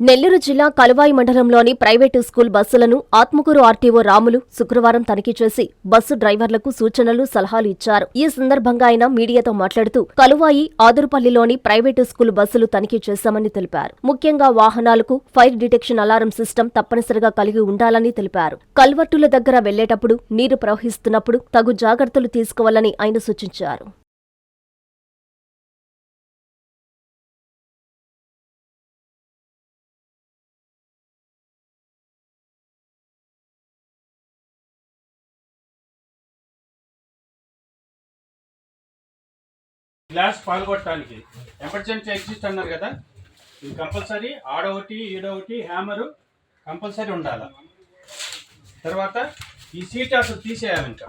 నెల్లూరు జిల్లా కలువాయి మండలంలోని private school బస్సులను ఆత్మకూరు ఆర్టీఓ రాములు శుక్రవారం తనిఖీ చేసి బస్సు డ్రైవర్లకు సూచనలు సలహాలు ఇచ్చారు. ఈ సందర్భంగా ఆయన మీడియాతో మాట్లాడుతూ కలువాయి ఆదురుపల్లిలోని ప్రైవేటు స్కూల్ బస్సులు తనిఖీ చేశామని తెలిపారు. ముఖ్యంగా వాహనాలకు ఫైర్ డిటెక్షన్ అలారం సిస్టమ్ తప్పనిసరిగా కలిగి ఉండాలని తెలిపారు. కల్వర్టుల దగ్గర వెళ్ళేటప్పుడు నీరు ప్రవహిస్తున్నప్పుడు తగు జాగ్రత్తలు తీసుకోవాలని ఆయన సూచించారు. గ్లాస్ పాల్గొట్టడానికి. ఎమర్జెన్సీ ఎగ్జిస్ట్ అన్నారు కదా? ఇది కంపల్సరీ ఆడొకటి ఈడొకటి హ్యామరు కంపల్సరీ ఉండాలి. తర్వాత ఈ సీట్ అసలు తీసేయాలి ఇంకా.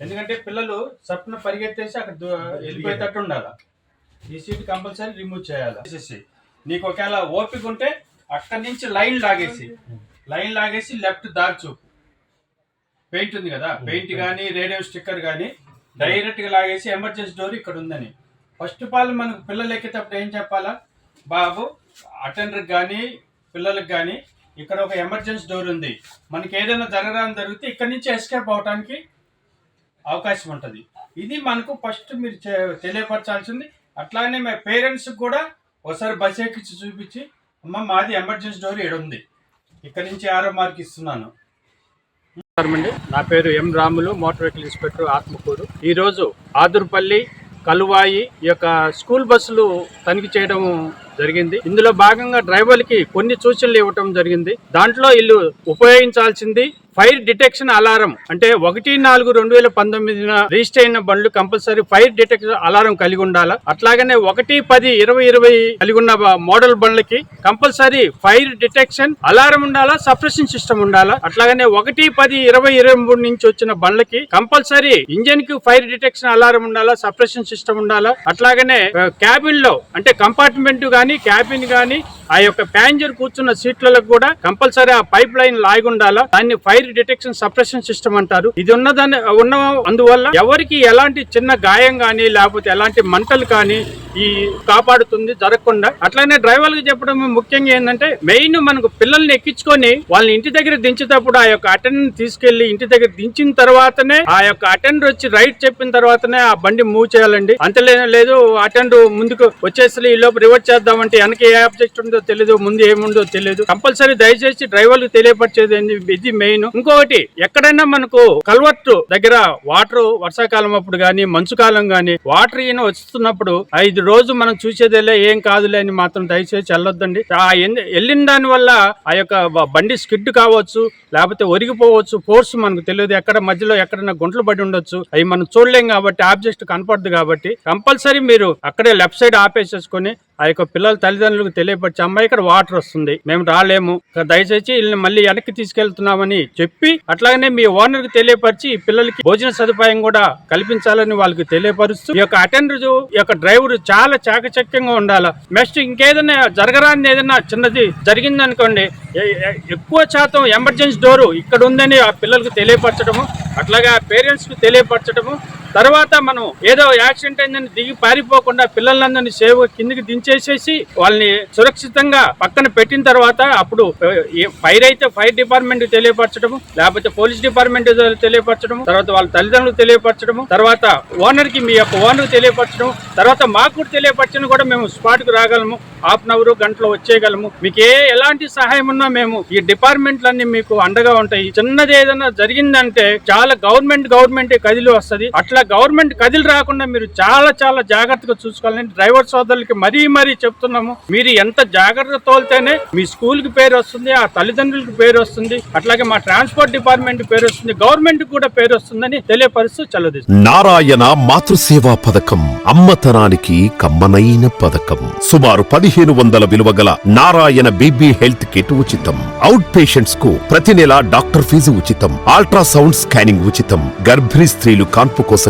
ఎందుకంటే పిల్లలు సప్పున పరిగెత్తేసి అక్కడ వెళ్ళిపోయేటట్టు ఉండాలి. ఈ సీట్ కంపల్సరీ రిమూవ్ చేయాలి. తీసేసి. నీకు ఒకవేళ ఓపిక ఉంటే అక్కడి నుంచి లైన్ లాగేసి లైన్ లాగేసి లెఫ్ట్ దారి చూపు. పెయింట్ ఉంది కదా? పెయింట్ కానీ రేడియో స్టిక్కర్ కానీ డైరెక్ట్గా లాగేసి ఎమర్జెన్సీ డోర్ ఇక్కడ ఉందని. ఫస్ట్ ఆఫ్ ఆల్ మనకు పిల్లలు ఎక్కేటప్పుడు ఏం చెప్పాలా? బాబు అటెండర్కి కానీ పిల్లలకు కానీ ఇక్కడ ఒక ఎమర్జెన్సీ డోర్ ఉంది. మనకి ఏదైనా జరగడానికి జరిగితే ఇక్కడ నుంచి ఎస్కేప్ అవడానికి అవకాశం ఉంటుంది. ఇది మనకు ఫస్ట్ మీరు తెలియపరచాల్సింది. అట్లానే మా పేరెంట్స్కి కూడా ఒకసారి బస్ ఎక్కించి చూపించి అమ్మ మాది ఎమర్జెన్సీ డోర్ ఏడు ఉంది. ఇక్కడ నుంచి ఆరో మార్క్ ఇస్తున్నాను. నమస్కారమండి నా పేరు M Ramulu motor vehicle inspector Atmakur. ఈరోజు ఆదుర్పల్లి కలువాయి ఈ యొక్క స్కూల్ బస్సులు తనిఖీ చేయడం జరిగింది. ఇందులో భాగంగా డ్రైవర్లకి కొన్ని సూచనలు ఇవ్వటం జరిగింది. దాంట్లో వీళ్ళు ఉపయోగించాల్సింది ఫైర్ డిటెక్షన్ అలారం అంటే ఒకటి నాలుగు రెండు వేల పంతొమ్మిదిన రిజిస్టర్ అయిన బండ్లు కంపల్సరీ ఫైర్ డిటెక్షన్ అలారం కలిగి ఉండాలి. అట్లాగనే ఒకటి పది ఇరవై ఇరవై కలిగి ఉన్న మోడల్ బండ్లకి కంపల్సరీ ఫైర్ డిటెక్షన్ అలారం ఉండాలా సప్రెషన్ సిస్టమ్ ఉండాలా? అట్లాగనే ఒకటి పది ఇరవై ఇరవై మూడు నుంచి వచ్చిన బండ్లకి కంపల్సరీ ఇంజన్కి ఫైర్ డిటెక్షన్ అలారం ఉండాలా సప్రెషన్ సిస్టమ్ ఉండాలా? అట్లాగనే క్యాబిన్లో అంటే కంపార్ట్మెంట్ గానీ క్యాబిన్ గానీ ఆ యొక్క ప్యాసింజర్ కూర్చున్న సీట్లలో కూడా కంపల్సరీ ఆ పైప్ లైన్ లాగి ఉండాలా? దాన్ని ఫైర్ డిటెక్షన్ సప్రెషన్ సిస్టమ్ అంటారు. ఇది ఉన్నదాన్ని ఉన్న అందువల్ల ఎవరికి ఎలాంటి చిన్న గాయం కానీ లేకపోతే ఎలాంటి మంటలు కానీ ఈ కాపాడుతుంది జరగకుండా. అట్లానే డ్రైవర్లకు చెప్పడం ముఖ్యంగా ఏంటంటే మెయిన్ మనకు పిల్లల్ని ఎక్కించుకొని వాళ్ళని ఇంటి దగ్గర దించేటప్పుడు ఆ యొక్క అటెండర్ తీసుకెళ్ళి ఇంటి దగ్గర దించిన తర్వాతనే ఆ యొక్క అటెండర్ వచ్చి రైట్ చెప్పిన తర్వాతనే ఆ బండి మూవ్ చేయాలండి. అంతలే లేదు అటెండర్ ముందుకు వచ్చేసి ఈ లోపు రివర్ట్ చేద్దామంటే వెనక ఏ ఆబ్జెక్ట్ ఉందో తెలియదు ముందు ఏముందో తెలియదు కంపల్సరీ దయచేసి డ్రైవర్లు తెలియపరిచేది ఇది మెయిన్. ఇంకొకటి ఎక్కడైనా మనకు కల్వర్ట్ దగ్గర వాటర్ వర్షాకాలం అప్పుడు గానీ మంచు కాలం గానీ వాటర్ ఈయన వస్తున్నప్పుడు ఐదు రోజు మనం చూసేదేలే ఏం కాదులే అని మాత్రం దయచేసి వెళ్ళొద్దండి. ఆ వెళ్ళిన దాని వల్ల ఆ యొక్క బండి స్కిడ్ కావచ్చు లేకపోతే ఒరిగిపోవచ్చు ఫోర్స్ మనకు తెలియదు. ఎక్కడ మధ్యలో ఎక్కడైనా గుంటలు పడి ఉండొచ్చు. అవి మనం చూడలేం కాబట్టి ఆబ్జెక్ట్ కనపడదు కాబట్టి కంపల్సరీ మీరు అక్కడే లెఫ్ట్ సైడ్ ఆపేసేసుకొని ఆ యొక్క పిల్లల తల్లిదండ్రులకు తెలియపరిచి అమ్మాయి ఇక్కడ వాటర్ వస్తుంది మేము రాలేము. దయచేసి వీళ్ళని మళ్ళీ వెనక్కి తీసుకెళ్తున్నామని చెప్పి అట్లాగనే మీ ఓనర్కు తెలియపరిచి ఈ పిల్లలకి భోజన సదుపాయం కూడా కల్పించాలని వాళ్ళకి తెలియపరుస్తూ ఈ యొక్క అటెండర్ ఈ యొక్క డ్రైవర్ చాలా చాకచక్యంగా ఉండాలి. నెక్స్ట్ ఇంకేదైనా జరగరాని ఏదైనా చిన్నది జరిగింది అనుకోండి ఎక్కువ శాతం ఎమర్జెన్సీ డోరు ఇక్కడ ఉందని ఆ పిల్లలకు తెలియపరచడము అట్లాగే ఆ పేరెంట్స్కు తెలియపరచడము తర్వాత మనం ఏదో యాక్సిడెంట్ అయిందని దిగి పారిపోకుండా పిల్లలందరినీ సేవ కిందికి దించేసేసి వాళ్ళని సురక్షితంగా పక్కన పెట్టిన తర్వాత అప్పుడు ఫైర్ అయితే ఫైర్ డిపార్ట్మెంట్ తెలియపరచడము లేకపోతే పోలీస్ డిపార్ట్మెంట్ తెలియపరచడము తర్వాత వాళ్ళ తల్లిదండ్రులు తెలియపరచడము తర్వాత ఓనర్కి మీ యొక్క ఓనర్ తెలియపరచడం తర్వాత మాకు కూడా తెలియపరచడం కూడా మేము స్పాట్కు రాగలము హాఫ్ అన్ అవర్ గంటలో వచ్చేయగలము. మీకు ఏ ఎలాంటి సహాయం ఉన్నా మేము ఈ డిపార్ట్మెంట్లన్నీ మీకు అండగా ఉంటాయి. చిన్నది ఏదైనా జరిగిందంటే చాలా గవర్నమెంట్ గవర్నమెంట్ కదిలి వస్తది. అట్లా గవర్నమెంట్ కదిలి రాకుండా మీరు చాలా చాలా జాగ్రత్తగా చూసుకోవాలని డ్రైవర్ సోదరులకి మరీ మరీ చెప్తున్నాము. మీరు ఎంత జాగ్రత్త తోలితేనే మీ స్కూల్కి పేరు వస్తుంది ఆ తల్లిదండ్రులకు పేరు వస్తుంది అట్లాగే మా ట్రాన్స్పోర్ట్ డిపార్ట్మెంట్ పేరు వస్తుంది గవర్నమెంట్ కూడా పేరు వస్తుందని తెలియపరుస్తూ చల్లదు నారాయణ మాతృసేవా పథకం అమ్మతనానికి కమ్మనైన పథకం. సుమారు పదిహేను వందల విలువ గల నారాయణ బీబీ హెల్త్ కిట్ ఉచితం. అవుట్ పేషెంట్స్కు ప్రతి నెల డాక్టర్ ఫీజు ఉచితం. అల్ట్రాసౌండ్ స్కానింగ్ ఉచితం. గర్భిణీ స్త్రీలు కాన్పు కోసం